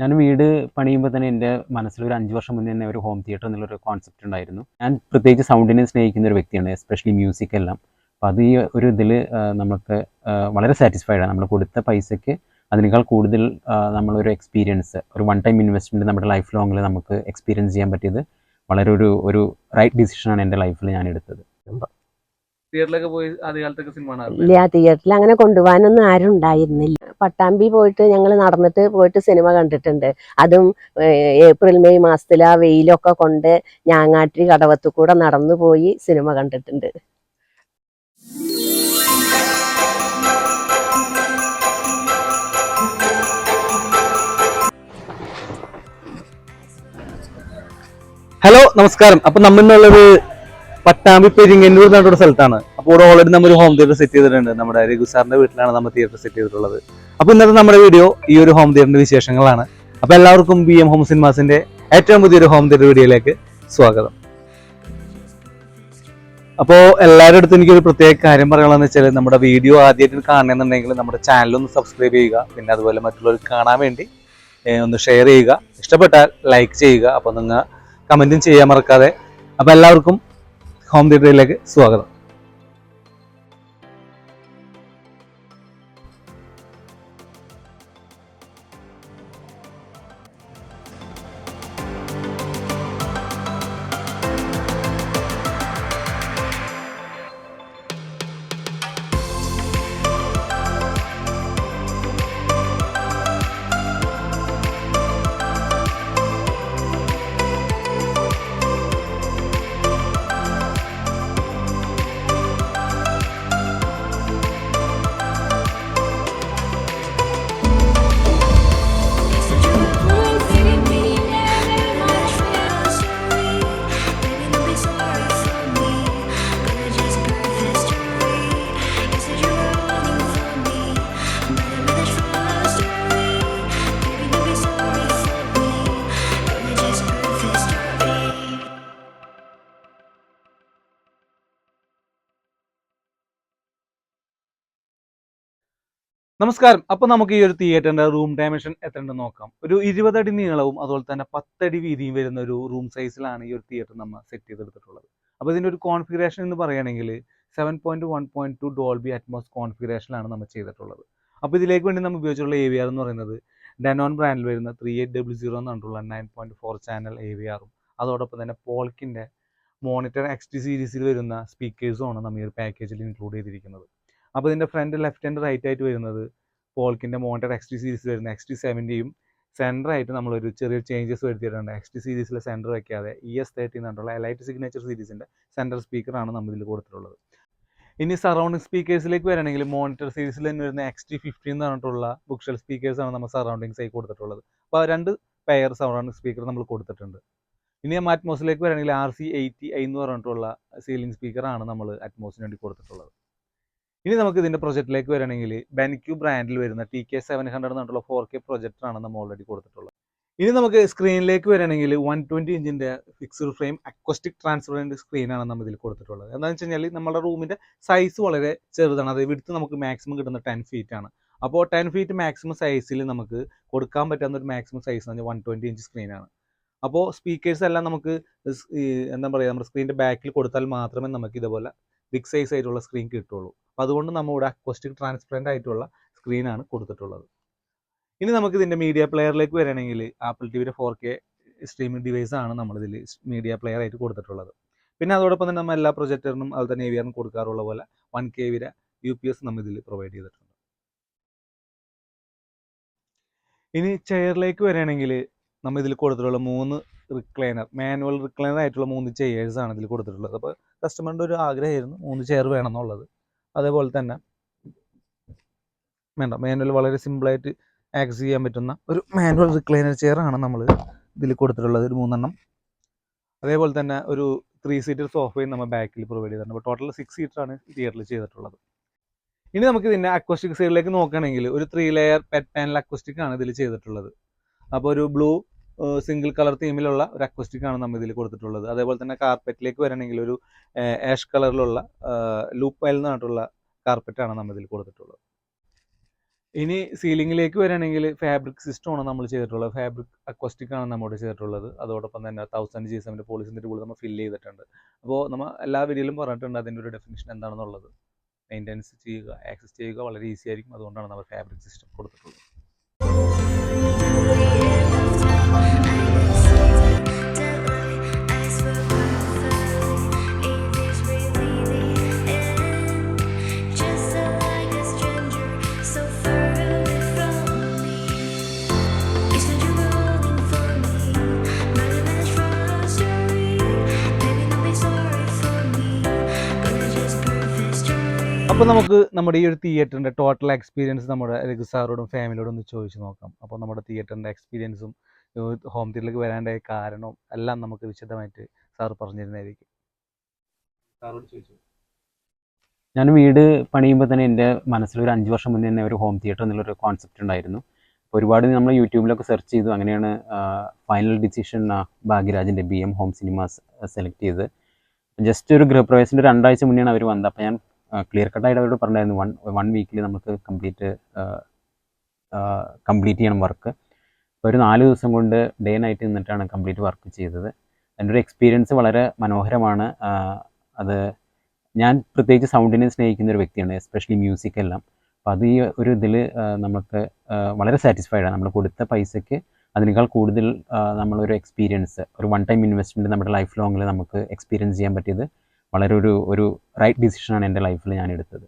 ഞാൻ വീട് പണിയുമ്പോൾ തന്നെ എന്റെ മനസ്സിൽ ഒരു അഞ്ച് വർഷം മുന്നേ തന്നെ ഒരു ഹോം തിയേറ്റർ എന്നുള്ളൊരു കോൺസെപ്റ്റ് ഉണ്ടായിരുന്നു. ഞാൻ പ്രത്യേകിച്ച് സൗണ്ടിനെ സ്നേഹിക്കുന്ന ഒരു വ്യക്തിയാണ് എസ്പെഷ്യലി മ്യൂസിക് എല്ലാം. അപ്പോൾ അത് ഈ ഒരു ഇതിൽ നമുക്ക് വളരെ സാറ്റിസ്ഫൈഡ് ആണ്. നമ്മൾ കൊടുത്ത പൈസയ്ക്ക് അതിനേക്കാൾ കൂടുതൽ നമ്മളൊരു എക്സ്പീരിയൻസ് ഒരു വൺ ടൈം ഇൻവെസ്റ്റ്മെന്റ് നമ്മുടെ ലൈഫ് ലോങ്ങിൽ നമുക്ക് എക്സ്പീരിയൻസ് ചെയ്യാൻ പറ്റിയത് വളരെ ഒരു ഒരു റൈറ്റ് ഡിസിഷനാണ് എന്റെ ലൈഫിൽ ഞാൻ എടുത്തത്. തിയേറ്ററിലൊക്കെ പോയി ആദ്യകാലത്തൊക്കെ സിനിമ കാണാറില്ല ഇല്ല തിയേറ്ററിൽ അങ്ങനെ കൊണ്ടുപോകാനൊന്നും ആരും ഉണ്ടായിരുന്നില്ല. പട്ടാമ്പി പോയിട്ട് ഞങ്ങൾ നടന്നിട്ട് പോയിട്ട് സിനിമ കണ്ടിട്ടുണ്ട്. അതും ഏപ്രിൽ മെയ് മാസത്തിൽ ആ വെയിലൊക്കെ കൊണ്ട് ഞാങ്ങാട്ടി കടവത്തു കൂടെ നടന്നു പോയി സിനിമ കണ്ടിട്ടുണ്ട്. ഹലോ നമസ്കാരം. അപ്പൊ നമ്മളുള്ളത് പട്ടാമ്പി പെരിങ്ങന്നൂർ എന്ന് പറഞ്ഞൊരു സ്ഥലത്താണ്. അപ്പോൾ ഇവിടെ ഓൾറെഡി നമ്മൾ ഹോം തിയേറ്റർ സെറ്റ് ചെയ്തിട്ടുണ്ട്. നമ്മുടെ രഘു സാറിന്റെ വീട്ടിലാണ് നമ്മൾ തിയേറ്റർ സെറ്റ് ചെയ്തിട്ടുള്ളത്. അപ്പൊ ഇന്നത്തെ നമ്മുടെ വീഡിയോ ഈ ഒരു ഹോം തിയേറ്ററിന്റെ വിശേഷങ്ങളാണ്. അപ്പൊ എല്ലാവർക്കും ബി എം ഹോം സിനിമാസിന്റെ ഏറ്റവും പുതിയൊരു ഹോം തിയേറ്റർ വീഡിയോയിലേക്ക് സ്വാഗതം. അപ്പോൾ എല്ലാവരുടെ അടുത്തും എനിക്കൊരു പ്രത്യേക കാര്യം പറയാനുള്ളതെന്ന് വെച്ചാൽ നമ്മുടെ വീഡിയോ ആദ്യമായിട്ട് കാണണമെന്നുണ്ടെങ്കിൽ നമ്മുടെ ചാനൽ ഒന്ന് സബ്സ്ക്രൈബ് ചെയ്യുക. പിന്നെ അതുപോലെ മറ്റുള്ളവർ കാണാൻ വേണ്ടി ഒന്ന് ഷെയർ ചെയ്യുക. ഇഷ്ടപ്പെട്ടാൽ ലൈക്ക് ചെയ്യുക. അപ്പോൾ നിങ്ങൾ കമന്റും ചെയ്യാൻ മറക്കാതെ. അപ്പോൾ എല്ലാവർക്കും ഹോം തിയേറ്ററിലേക്ക് സ്വാഗതം. നമസ്കാരം. അപ്പൊ നമുക്ക് ഈ ഒരു തിയേറ്ററിന്റെ റൂം ഡയമെൻഷൻ എത്ര ഉണ്ടെന്ന് നോക്കാം. ഒരു ഇരുപതടി നീളവും അതുപോലെ തന്നെ പത്തടി വീതിയും വരുന്ന ഒരു റൂം സൈസിലാണ് ഈ ഒരു തിയേറ്റർ നമ്മൾ സെറ്റ് ചെയ്തെടുത്തിട്ടുള്ളത്. അപ്പോൾ ഇതിന്റെ ഒരു കോൺഫിഗറേഷൻ എന്ന് പറയുകയാണെങ്കിൽ seven point one point two Dolby Atmos കോൺഫിഗറേഷനിലാണ് നമ്മൾ ചെയ്തിട്ടുള്ളത്. അപ്പോൾ ഇതിലേക്ക് വേണ്ടി നമ്മൾ ഉപയോഗിച്ചിട്ടുള്ള ആർ എന്ന് പറയുന്നത് ഡെനോൺ ബ്രാൻഡിൽ വരുന്ന ത്രീ എയ്റ്റ് ഡബിൾ സീറോ എന്ന് പറഞ്ഞിട്ടുള്ള നയൻ പോയിന്റ് ഫോർ ചാനൽ ആറും അതോടൊപ്പം തന്നെ പോൾക്കിന്റെ മോണിറ്റർ എക്സ് ടി സീരീസിൽ വരുന്ന സ്പീക്കേഴ്സും ആണ് നമ്മൾ ഈ ഒരു പാക്കേജിൽ ഇൻക്ലൂഡ് ചെയ്തിരിക്കുന്നത്. അപ്പോൾ ഇതിന്റെ ഫ്രണ്ട് ലെഫ്റ്റ് ആൻഡ് റൈറ്റ് ആയിട്ട് വരുന്നത് പോൾക്കിന്റെ മോണ്ടർ എക്സ് ടി സീരീസ് വരുന്ന എക്സ് ടി സെവന്റിയും സെന്ററായിട്ട് നമ്മളൊരു ചെറിയ ചേഞ്ചസ് വരുത്തിയിട്ടുണ്ട്. എക്സ് ടി സീരീസിലെ സെന്റർ വയ്ക്കാതെ ഇ എസ് തേർട്ടി എന്നുള്ള എലൈറ്റ് സിഗ്നേച്ചർ സീരീസിന്റെ സെന്റർ സ്പീക്കറാണ് നമ്മൾ ഇതിൽ കൊടുത്തിട്ടുള്ളത്. ഇനി സറൗണ്ടിങ് സ്പീക്കേഴ്സിലേക്ക് വരണമെങ്കിൽ മോണിറ്റർ സീരീസിൽ തന്നെ വരുന്ന എക്സ് ടി ഫിഫ്റ്റി എന്ന് പറഞ്ഞിട്ടുള്ള ബുക്ഷൽ സ്പീക്കേഴ്സാണ് നമ്മൾ സറൗണ്ടിങ്സ് ആയി കൊടുത്തിട്ടുള്ളത്. അപ്പോൾ രണ്ട് പെയർ സറൗണ്ടിങ് സ്പീക്കർ നമ്മൾ കൊടുത്തിട്ടുണ്ട്. ഇനി അറ്റ്മോസിലേക്ക് വരണമെങ്കിൽ ആർ സി എയ്റ്റി എന്ന് പറഞ്ഞിട്ടുള്ള സീലിംഗ് സ്പീക്കറാണ് നമ്മൾ അറ്റ്മോസിന് വേണ്ടി കൊടുത്തിട്ടുള്ളത്. ഇനി നമുക്ക് ഇതിന്റെ പ്രൊജക്റ്റിലേക്ക് വരണമെങ്കിൽ ബെൻക്യൂ ബ്രാൻഡിൽ വരുന്ന ടി കെ സെവൻ ഹൺഡ്രഡ് എന്നുള്ള ഫോർ കെ പ്രൊജക്ടറാണ് നമ്മൾ ഓൾറെഡി കൊടുത്തിട്ടുള്ളത്. ഇനി നമുക്ക് സ്ക്രീനിലേക്ക് വരണമെങ്കിൽ വൺ ട്വന്റി ഇഞ്ചിന്റെ ഫിക്സ്ഡ് ഫ്രെയിം അക്വസ്റ്റിക് ട്രാൻസ്പെറന്റ് സ്ക്രീനാണ് നമ്മൾ ഇതിൽ കൊടുത്തിട്ടുള്ളത്. എന്താണെന്ന് വെച്ച് കഴിഞ്ഞാൽ നമ്മുടെ റൂമിന്റെ സൈസ് വളരെ ചെറുതാണ്. അത് വിടുത്ത് നമുക്ക് മാക്സിമം കിട്ടുന്ന ടെൻ ഫീറ്റ് ആണ്. അപ്പോൾ ടെൻ ഫീറ്റ് മാക്സിമം സൈസിൽ നമുക്ക് കൊടുക്കാൻ പറ്റാവുന്ന ഒരു മാക്സിമം സൈസ് എന്ന് പറഞ്ഞാൽ വൺ ട്വന്റി ഇഞ്ച് സ്ക്രീനാണ് അപ്പോൾ സ്പീക്കേഴ്സ് എല്ലാം നമുക്ക് എന്താ പറയുക നമ്മുടെ സ്ക്രീനിന്റെ ബാക്കിൽ കൊടുത്താൽ മാത്രമേ നമുക്ക് ഇതുപോലെ ബിഗ് സൈസ് ആയിട്ടുള്ള സ്ക്രീൻ കിട്ടുള്ളൂ അപ്പോൾ അതുകൊണ്ട് നമ്മൾ ഇവിടെ അക്വസ്റ്റിക് ട്രാൻസ്പെറന്റ് ആയിട്ടുള്ള സ്ക്രീനാണ് കൊടുത്തിട്ടുള്ളത്. ഇനി നമുക്ക് ഇതിന്റെ മീഡിയ പ്ലെയറിലേക്ക് വരികയാണെങ്കിൽ ആപ്പിൾ ടി വിയുടെ ഫോർ കെ സ്ട്രീമിംഗ് ഡിവൈസ് ആണ് നമ്മളിതിൽ മീഡിയ പ്ലെയർ ആയിട്ട് കൊടുത്തിട്ടുള്ളത്. പിന്നെ അതോടൊപ്പം തന്നെ നമ്മൾ എല്ലാ പ്രൊജക്ടറിനും അതുപോലെ തന്നെ എവിയറിനും കൊടുക്കാറുള്ള പോലെ വൺ കെ വിയുടെ യു പി എസ് നമ്മൾ ഇതിൽ പ്രൊവൈഡ് ചെയ്തിട്ടുണ്ട്. ഇനി ചെയറിലേക്ക് വരികയാണെങ്കിൽ നമ്മൾ ഇതിൽ കൊടുത്തിട്ടുള്ള മൂന്ന് റിക്ലൈനർ മാനുവൽ റിക്ലൈനർ ആയിട്ടുള്ള മൂന്ന് ചെയേഴ്സ് ആണ് ഇതിൽ കൊടുത്തിട്ടുള്ളത്. അപ്പോൾ കസ്റ്റമറിന്റെ ഒരു ആഗ്രഹമായിരുന്നു മൂന്ന് ചെയർ വേണം എന്നുള്ളത്. അതേപോലെ തന്നെ വേണ്ട മാനുവൽ വളരെ സിമ്പിളായിട്ട് ആക്സസ് ചെയ്യാൻ പറ്റുന്ന ഒരു മാനുവൽ റിക്ലൈനർ ചെയറാണ് നമ്മൾ ഇതിൽ കൊടുത്തിട്ടുള്ളത് ഒരു മൂന്നെണ്ണം. അതേപോലെ തന്നെ ഒരു ത്രീ സീറ്റർ സോഫയും നമ്മൾ ബാക്കിൽ പ്രൊവൈഡ് ചെയ്തിട്ടുണ്ട്. അപ്പോൾ ടോട്ടൽ സിക്സ് സീറ്റർ ആണ് തിയേറ്ററിൽ ചെയ്തിട്ടുള്ളത്. ഇനി നമുക്ക് ഇതിന്റെ അക്വസ്റ്റിക് സൈഡിലേക്ക് നോക്കുകയാണെങ്കിൽ ഒരു three layer PET panel acoustic ആണ് ഇതിൽ ചെയ്തിട്ടുള്ളത്. അപ്പോൾ ഒരു ബ്ലൂ സിംഗിൾ കളർ തീമിലുള്ള ഒരു അക്വസ്റ്റിക് ആണ് നമ്മൾ ഇതിൽ കൊടുത്തിട്ടുള്ളത്. അതേപോലെ തന്നെ കാർപ്പറ്റിലേക്ക് വരണമെങ്കിൽ ഒരു ആഷ് കളറിലുള്ള ലൂപ്പ് എന്ന് കാർപ്പറ്റ് കാർപ്പറ്റാണ് നമ്മൾ ഇതിൽ കൊടുത്തിട്ടുള്ളത്. ഇനി സീലിംഗിലേക്ക് വരികയാണെങ്കിൽ ഫാബ്രിക് സിസ്റ്റം ആണ് നമ്മൾ ചെയ്തിട്ടുള്ളത്. ഫാബ്രിക് അക്വസ്റ്റിക് ആണ് നമ്മുടെ ചെയ്തിട്ടുള്ളത്. അതോടൊപ്പം തന്നെ തൗസൻഡ് ജി എസിന്റെ പോളിസിന്റെ കൂടെ നമ്മൾ ഫില്ല് ചെയ്തിട്ടുണ്ട്. അപ്പോൾ നമ്മൾ എല്ലാ വീഡിയോയിലും പറഞ്ഞിട്ടുണ്ട് അതിന്റെ ഒരു ഡെഫിനിഷൻ എന്താണെന്നുള്ളത്. മെയിന്റെനൻസ് ചെയ്യുക ആക്സസ് ചെയ്യുക വളരെ ഈസി ആയിരിക്കും. അതുകൊണ്ടാണ് നമ്മൾ ഫാബ്രിക് സിസ്റ്റം കൊടുത്തിട്ടുള്ളത്. അപ്പോൾ നമുക്ക് നമ്മുടെ ഈ ഒരു തിയേറ്ററിന്റെ ടോട്ടൽ എക്സ്പീരിയൻസ് നമ്മുടെ രഘു സാറോടും ഫാമിലിയോടും ഒന്ന് ചോദിച്ചു നോക്കാം. അപ്പോൾ നമ്മുടെ തിയേറ്ററിന്റെ എക്സ്പീരിയൻസും ഹോം തിയേറ്ററിലേക്ക് വരാണ്ടായ കാരണവും എല്ലാം നമുക്ക് വിശദമായിട്ട് സാർ പറഞ്ഞിരുന്നതായിരിക്കും. സാറോട് ചോദിച്ചു? ഞാൻ വീട് പണിയുമ്പോൾ തന്നെ എന്റെ മനസ്സിൽ ഒരു അഞ്ച് വർഷം മുന്നേ തന്നെ ഒരു ഹോം തിയേറ്റർ എന്നുള്ളൊരു കോൺസെപ്റ്റ് ഉണ്ടായിരുന്നു. അപ്പോൾ ഒരുപാട് നമ്മൾ യൂട്യൂബിലൊക്കെ സെർച്ച് ചെയ്തു. അങ്ങനെയാണ് final decision ഭാഗ്യരാജിന്റെ B M home cinemas select ചെയ്തത്. ജസ്റ്റ് ഒരു ഗൃഹപ്രവേശത്തിന്റെ രണ്ടാഴ്ച മുന്നെയാണ് അവർ വന്നത്. അപ്പോൾ ഞാൻ ക്ലിയർ കട്ടായിട്ട് അവരോട് പറഞ്ഞായിരുന്നു. വൺ വൺ വീക്കിൽ നമുക്ക് കംപ്ലീറ്റ് കംപ്ലീറ്റ് ചെയ്യണം വർക്ക് അപ്പോൾ ഒരു നാല് ദിവസം കൊണ്ട് ഡേ നൈറ്റ് നിന്നിട്ടാണ് കംപ്ലീറ്റ് വർക്ക് ചെയ്തത്. എന്റെ ഒരു എക്സ്പീരിയൻസ് വളരെ മനോഹരമാണ്. അത് ഞാൻ പ്രത്യേകിച്ച് സൗണ്ടിനെ സ്നേഹിക്കുന്ന ഒരു വ്യക്തിയാണ് എസ്പെഷ്യലി മ്യൂസിക് എല്ലാം. അപ്പോൾ അത് ഈ ഒരു ഇതിൽ നമുക്ക് വളരെ സാറ്റിസ്ഫൈഡ് ആണ്. നമ്മൾ കൊടുത്ത പൈസയ്ക്ക് അതിനേക്കാൾ കൂടുതൽ നമ്മളൊരു എക്സ്പീരിയൻസ് ഒരു വൺ ടൈം ഇൻവെസ്റ്റ്മെന്റ് നമ്മുടെ ലൈഫ് ലോങ്ങിൽ നമുക്ക് എക്സ്പീരിയൻസ് ചെയ്യാൻ പറ്റിയത് വളരെ ഒരു ഒരു റൈറ്റ് ഡിസിഷനാണ് എന്റെ ലൈഫിൽ ഞാൻ എടുത്തത്.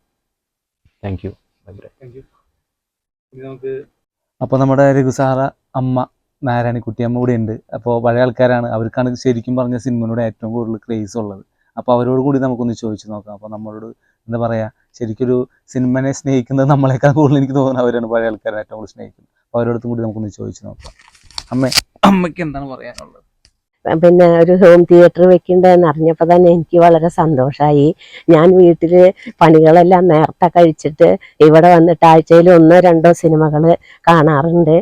താങ്ക് യു നമുക്ക് അപ്പോൾ നമ്മുടെ രഘുസാറ അമ്മ നാരായണിക്കുട്ടി അമ്മ കൂടെ ഉണ്ട്. അപ്പോൾ പഴയ ആൾക്കാരാണ്. അവർക്കാണ് ശരിക്കും പറഞ്ഞ സിനിമയോട് ഏറ്റവും കൂടുതൽ ക്രേസ് ഉള്ളത്. അപ്പോൾ അവരോട് കൂടി നമുക്കൊന്ന് ചോദിച്ചു നോക്കാം. അപ്പോൾ നമ്മളോട് എന്താ പറയുക ശരിക്കൊരു സിനിമനെ സ്നേഹിക്കുന്നത് നമ്മളെക്കാൾ കൂടുതൽ എനിക്ക് തോന്നുന്നത് അവരാണ് പഴയ ആൾക്കാരെ ഏറ്റവും കൂടുതൽ സ്നേഹിക്കുന്നത്. അപ്പോൾ അവരോടത്തും കൂടി നമുക്കൊന്ന് ചോദിച്ചു നോക്കാം. അമ്മ അമ്മയ്ക്ക് എന്താണ് പറയാനുള്ളത്? പിന്നെ ഒരു ഹോം തിയേറ്റർ വെക്കണ്ടെന്ന് അറിഞ്ഞപ്പോൾ തന്നെ എനിക്ക് വളരെ സന്തോഷമായി ഞാൻ വീട്ടിൽ പണികളെല്ലാം നേരത്തെ കഴിച്ചിട്ട് ഇവിടെ വന്നിട്ട് ആഴ്ചയിൽ ഒന്നോ രണ്ടോ സിനിമകൾ കാണാറുണ്ട്.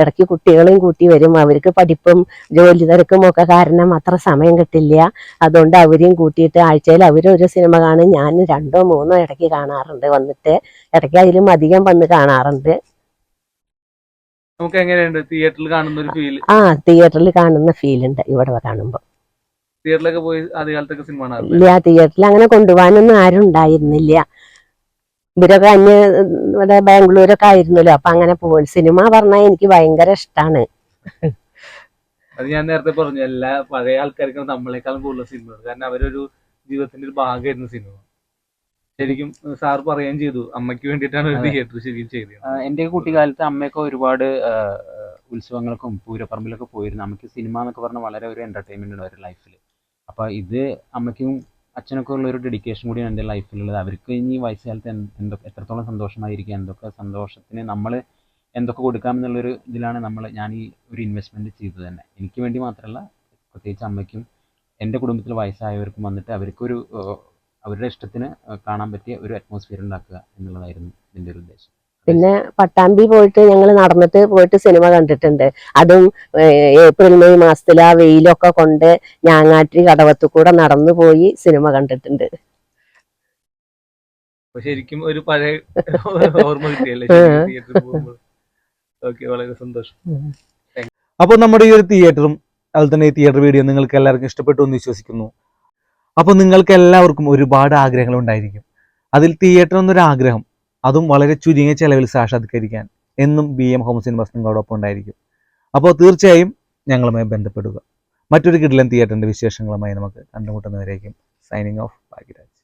ഇടയ്ക്ക് കുട്ടികളെയും കൂട്ടി വരും. അവർക്ക് പഠിപ്പും ജോലി തിരക്കും ഒക്കെ കാരണം അത്ര സമയം കിട്ടില്ല. അതുകൊണ്ട് അവരെയും കൂട്ടിയിട്ട് ആഴ്ചയിൽ അവരൊരു സിനിമ കാണും. ഞാൻ രണ്ടോ മൂന്നോ ഇടയ്ക്ക് കാണാറുണ്ട് വന്നിട്ട്. ഇടയ്ക്ക് അതിലും അധികം വന്ന് കാണാറുണ്ട്. നമുക്ക് എങ്ങനെയുണ്ട്? തിയേറ്ററിൽ കാണുന്ന ഒരു ഫീൽ ആ തിയേറ്ററിൽ കാണുന്ന ഫീൽ ഉണ്ട് ഇവിടെ കാണുമ്പോൾ തിയേറ്ററിലൊക്കെ പോയി ആദ്യകാലത്തൊക്കെ സിനിമ കാണാറില്ല ഇല്ല തിയേറ്ററിൽ അങ്ങനെ കൊണ്ടുപോകാനൊന്നും ആരും ഉണ്ടായിരുന്നില്ല. ഇവരൊക്കെ അന്യ ഇവിടെ ബാംഗ്ലൂരൊക്കെ ആയിരുന്നല്ലോ അപ്പൊ അങ്ങനെ പോയി. സിനിമ പറഞ്ഞാൽ എനിക്ക് ഭയങ്കര ഇഷ്ടമാണ് അത് ഞാൻ നേരത്തെ പറഞ്ഞു എല്ലാ പഴയ ആൾക്കാർക്കും നമ്മളെക്കാളും കൂടുതൽ സിനിമ കാരണം അവരൊരു ജീവിതത്തിന്റെ ഒരു ഭാഗമായിരുന്നു സിനിമ ശരിക്കും സാർ പറയുകയും ചെയ്തു. അമ്മയ്ക്ക് വേണ്ടിയിട്ടാണ് ഒരു തിയേറ്റർ ശരിക്കും ചെയ്തത്. എന്റെ കുട്ടിക്കാലത്ത് അമ്മയൊക്കെ ഒരുപാട് ഉത്സവങ്ങൾക്കും പൂരപ്പറമ്പിലൊക്കെ പോയിരുന്നു. അമ്മയ്ക്ക് സിനിമ എന്നൊക്കെ പറഞ്ഞാൽ വളരെ ഒരു എന്റർടൈൻമെന്റ് ഉണ്ട് അവരുടെ ലൈഫിൽ അപ്പോൾ ഇത് അമ്മയ്ക്കും അച്ഛനൊക്കെ ഉള്ള ഒരു ഡെഡിക്കേഷൻ കൂടിയാണ് എന്റെ ലൈഫിലുള്ളത് അവർക്ക് ഇനി വയസ്സുകാലത്ത് എന്ത് എന്തൊക്കെ എത്രത്തോളം സന്തോഷമായിരിക്കുക എന്തൊക്കെ സന്തോഷത്തിന് നമ്മൾ എന്തൊക്കെ കൊടുക്കാം കൊടുക്കാമെന്നുള്ളൊരു ഇതിലാണ് നമ്മൾ ഞാൻ ഈ ഒരു ഇൻവെസ്റ്റ്മെന്റ് ചെയ്തത് തന്നെ. എനിക്ക് വേണ്ടി മാത്രമല്ല പ്രത്യേകിച്ച് അമ്മയ്ക്കും എന്റെ കുടുംബത്തിൽ വയസ്സായവർക്കും വന്നിട്ട് അവർക്കൊരു അവരുടെ ഇഷ്ടത്തിന് കാണാൻ പറ്റിയ ഒരു അറ്റ്മോസ്ഫിയർ ഉണ്ടാക്കുക എന്നുള്ളതായിരുന്നു എന്റെ ഒരു ഉദ്ദേശം. പിന്നെ പട്ടാമ്പി പോയിട്ട് ഞങ്ങൾ നടന്നിട്ട് പോയിട്ട് സിനിമ കണ്ടിട്ടുണ്ട്. അതും ഏപ്രിൽ മെയ് മാസത്തിൽ ആ വെയിലൊക്കെ കൊണ്ട് ഞാങ്ങാട്ടി കടവത്തു കൂടെ നടന്നു പോയി സിനിമ കണ്ടിട്ടുണ്ട്. അപ്പൊ ശരിക്കും ഒരു പഴയ ഓർമ്മ കിട്ടിയല്ലേ ഉം. തിയേറ്ററിൽ പോകുമ്പോൾ. ഓക്കെ വളരെ സന്തോഷം. അപ്പോൾ നമ്മുടെ ഈ ഒരു തിയേറ്ററും അതുപോലെ തന്നെ ഈ തിയേറ്റർ വീഡിയോ നിങ്ങൾക്ക് എല്ലാവർക്കും ഇഷ്ടപ്പെട്ടു എന്ന് വിശ്വസിക്കുന്നു. അപ്പോൾ നിങ്ങൾക്ക് എല്ലാവർക്കും ഒരുപാട് ആഗ്രഹങ്ങൾ ഉണ്ടായിരിക്കും. അതിൽ തിയേറ്റർ എന്നൊരു ആഗ്രഹം അതും വളരെ ചുരുങ്ങിയ ചെലവിൽ സാക്ഷാത്കരിക്കാൻ എന്നും ബി എം ഹോം സിനിമാസ് നിങ്ങളോടൊപ്പം ഉണ്ടായിരിക്കും. അപ്പോൾ തീർച്ചയായും ഞങ്ങളുമായി ബന്ധപ്പെടുക. മറ്റൊരു കിടിലൻ തിയേറ്ററിന്റെ വിശേഷങ്ങളുമായി നമുക്ക് കണ്ടുമുട്ടുന്നവരേക്കും സൈനിങ് ഓഫ് ഭാഗ്യരാജ്.